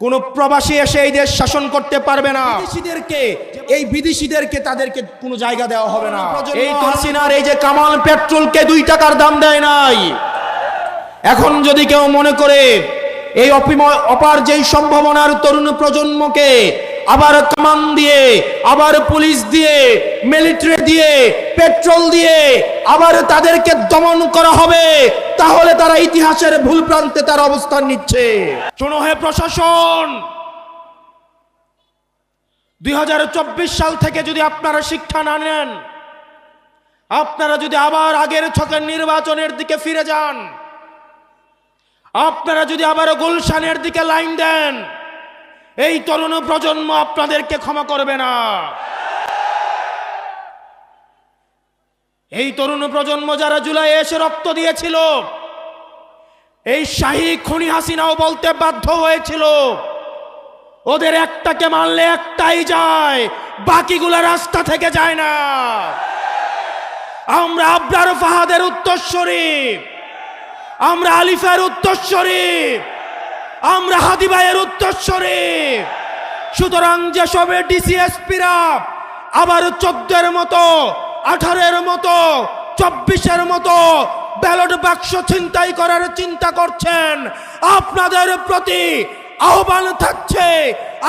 কোন প্রবাসী এসে এই দেশ শাসন করতে পারবে না। বিদেশিদেরকে এই বিদেশিদেরকে তাদেরকে কোনো জায়গা দেওয়া হবে না। এই হাসিনার এই যে কামাল পেট্রোলকে দুই টাকার দাম দেয় নাই। এখন যদি কেউ মনে করে এই অপিময় অপার যেই সম্ভাবনার তরুণ প্রজন্মকে আবার কামান দিয়ে, আবার পুলিশ দিয়ে, মিলিটারি দিয়ে, পেট্রোল দিয়ে আবার তাদেরকে দমন করা হবে, তাহলে তারা ইতিহাসের ভুল প্রান্তে তার অবস্থান নিচ্ছে। শোনো হে প্রশাসন, দুই হাজার চব্বিশ সাল থেকে যদি আপনারা শিক্ষা না নেন, আপনারা যদি আবার আগের ছকের নির্বাচনের দিকে ফিরে যান, আপনারা যদি আবার গুলশানের দিকে লাইন দেন এই তরুণ প্রজন্ম আপনাদেরকে ক্ষমা করবে না। এই তরুণ প্রজন্ম যারা জুলাই এসে রক্ত দিয়েছিল, এই শাহী খুনি হাসিনাও বলতে বাধ্য হয়েছিল, ওদের একটাকে মারলে একটাই যায়, বাকিগুলো রাস্তা থেকে যায় না। আমরা আবরার ফাহাদের উত্তরস্বরী, আমরা আলিফের উত্তরস্বরী আমরা হাদিবাইয়ের উত্তরস্বরী। সুতরাং যেসবে ডিসিএসপিরা আবার চোদ্দের মতো, আঠারোর মতো, চব্বিশের মতো ব্যালট বাক্স ছিনতাই করার চিন্তা করছেন, আপনাদের প্রতি আহ্বান থাকছে,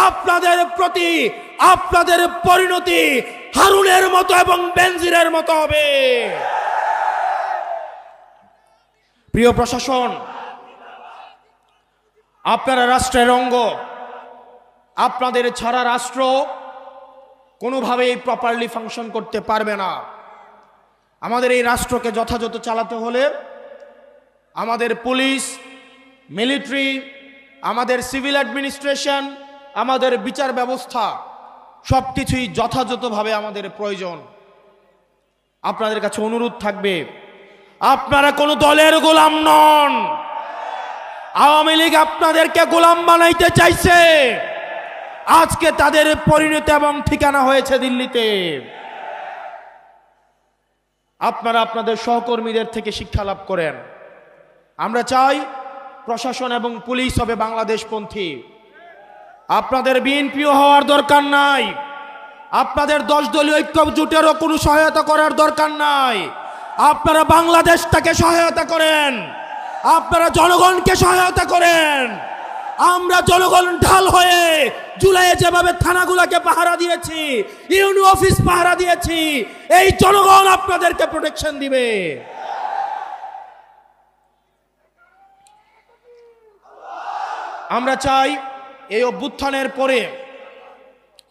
আপনাদের প্রতি, আপনাদের পরিণতি হারুনের মতো এবং বেনজিরের মতো হবে। প্রিয় প্রশাসন আপনারা রাষ্ট্রের অঙ্গ, আপনাদের ছাড়া রাষ্ট্র কোনোভাবেই প্রপারলি ফাংশন করতে পারবে না। আমাদের এই রাষ্ট্রকে যথাযথ চালাতে হলে আমাদের পুলিশ মিলিটারি আমাদের সিভিল অ্যাডমিনিস্ট্রেশন আমাদের বিচার ব্যবস্থা সব কিছুই যথাযথভাবে আমাদের প্রয়োজন। আপনাদের কাছে অনুরোধ থাকবে, আপনারা কোনো দলের গোলাম নন। আওয়ামী লীগ আপনাদেরকে গোলাম বানাইতে চাইছে। আজকে তাদের পরিণতি এবং ঠিকানা হয়েছে দিল্লিতে। আপনারা আপনাদের সহকর্মীদের থেকে শিক্ষা লাভ করেন। আমরা চাই প্রশাসন এবং পুলিশ হবে বাংলাদেশপন্থী। আপনাদের বিএনপিও হওয়ার দরকার নাই। আপনাদের দশ দলীয় ঐক্য জোটেরও কোনো সহায়তা করার দরকার নাই। আপনারা বাংলাদেশটাকে সহায়তা করেন। আপনারা জনগণকে সহায়তা করেন। আমরা জনগণ ঢাল হয়ে জুলাইয়ে যেভাবে থানাগুলোকে পাহারা দিয়েছি ইউনি অফিস পাহারা দিয়েছি, এই জনগণ আপনাদেরকে প্রোটেকশন দিবে। আমরা চাই এই অভ্যুত্থানের পরে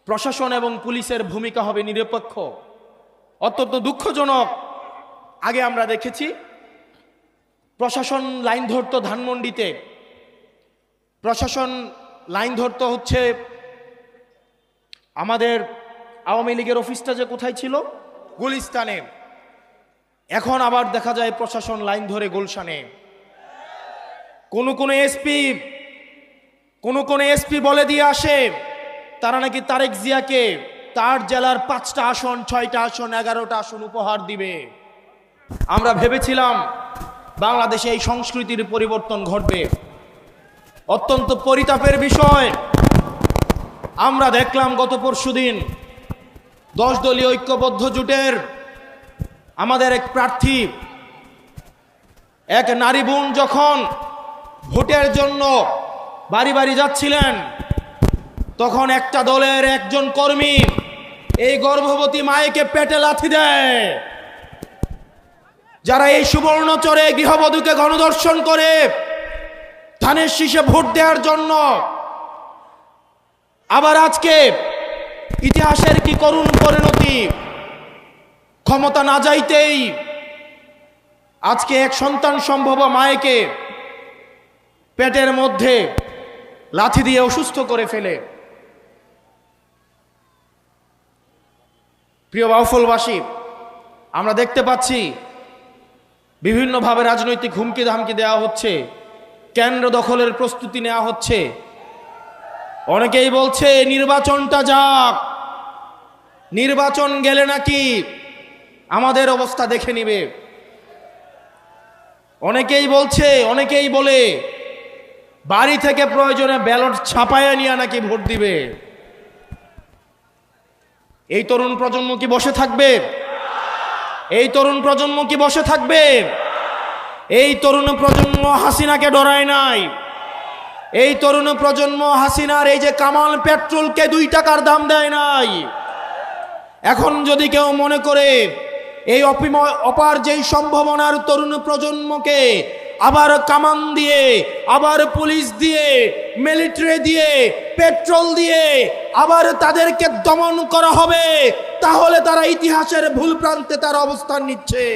প্রশাসন এবং পুলিশের ভূমিকা হবে নিরপেক্ষ। অত্যন্ত দুঃখজনক। আগে আমরা দেখেছি প্রশাসন লাইন ধরতো ধানমন্ডিতে। প্রশাসন লাইন ধরতো হচ্ছে আমাদের আওয়ামী লীগের অফিসটা যে কোথায় ছিল? গুলিস্তানে। এখন আবার দেখা যায় প্রশাসন লাইন ধরে গুলশানে। কোন কোন এসপি, কোন কোন এসপি বলে দিয়ে আসে, তারা নাকি তারেক জিয়াকে তার জেলার পাঁচটা আসন, ছয়টা আসন, এগারোটা আসন উপহার দিবে। আমরা ভেবেছিলাম বাংলাদেশে এই সংস্কৃতির পরিবর্তন ঘটবে। অত্যন্ত পরিতাপের বিষয়। আমরা দেখলাম গত পরশুদিন দশ দলীয় ঐক্যবদ্ধ জোটের আমাদের এক প্রার্থী, এক নারী বোন যখন ভোটের জন্য বাড়ি বাড়ি যাচ্ছিলেন, তখন একটা দলের একজন কর্মী এই গর্ভবতী মায়েকে পেটে লাথি দেয়। যারা এই সুবর্ণচরে গৃহবধূকে গণদর্শন করে ধানের শীষে ভোট দেওয়ার জন্য, আবার আজকে ইতিহাসের কি করুণ পরিণতি, ক্ষমতা না যাইতেই আজকে এক সন্তান সম্ভব মায়েকে পেটের মধ্যে লাথি দিয়ে অসুস্থ করে ফেলে। প্রিয় বাউফলবাসী, আমরা দেখতে পাচ্ছি বিভিন্নভাবে রাজনৈতিক হুমকি ধামকি দেওয়া হচ্ছে। কেন্দ্র দখলের প্রস্তুতি নেওয়া হচ্ছে। অনেকেই বলছে, নির্বাচনটা যাক। নির্বাচন গেলে নাকি আমাদের অবস্থা দেখে নিবে। অনেকেই বলছে, অনেকেই বলে, বাড়ি থেকে প্রয়োজনে ব্যালট ছাপাইয়া নিয়ে নাকি ভোট দিবে। এই তরুণ প্রজন্ম কি বসে থাকবে? এই তরুণ প্রজন্ম কি বসে থাকবে? এই তরুণ প্রজন্ম হাসিনাকে ডরায় নাই। এই তরুণ প্রজন্ম হাসিনার এই যে কামাল পেট্রোলকে দুই টাকার দাম দেয় নাই। এখন যদি কেউ মনে করে এই অপিময় অপার যেই সম্ভাবনার তরুণ প্রজন্মকে আবার কামান দিয়ে, আবার পুলিশ দিয়ে, মিলিটারি দিয়ে, পেট্রোল দিয়ে, আবার তাদেরকে দমন করা হবে তাহলে তারা ইতিহাসের ভুল প্রান্তে তার অবস্থান নিচ্ছে।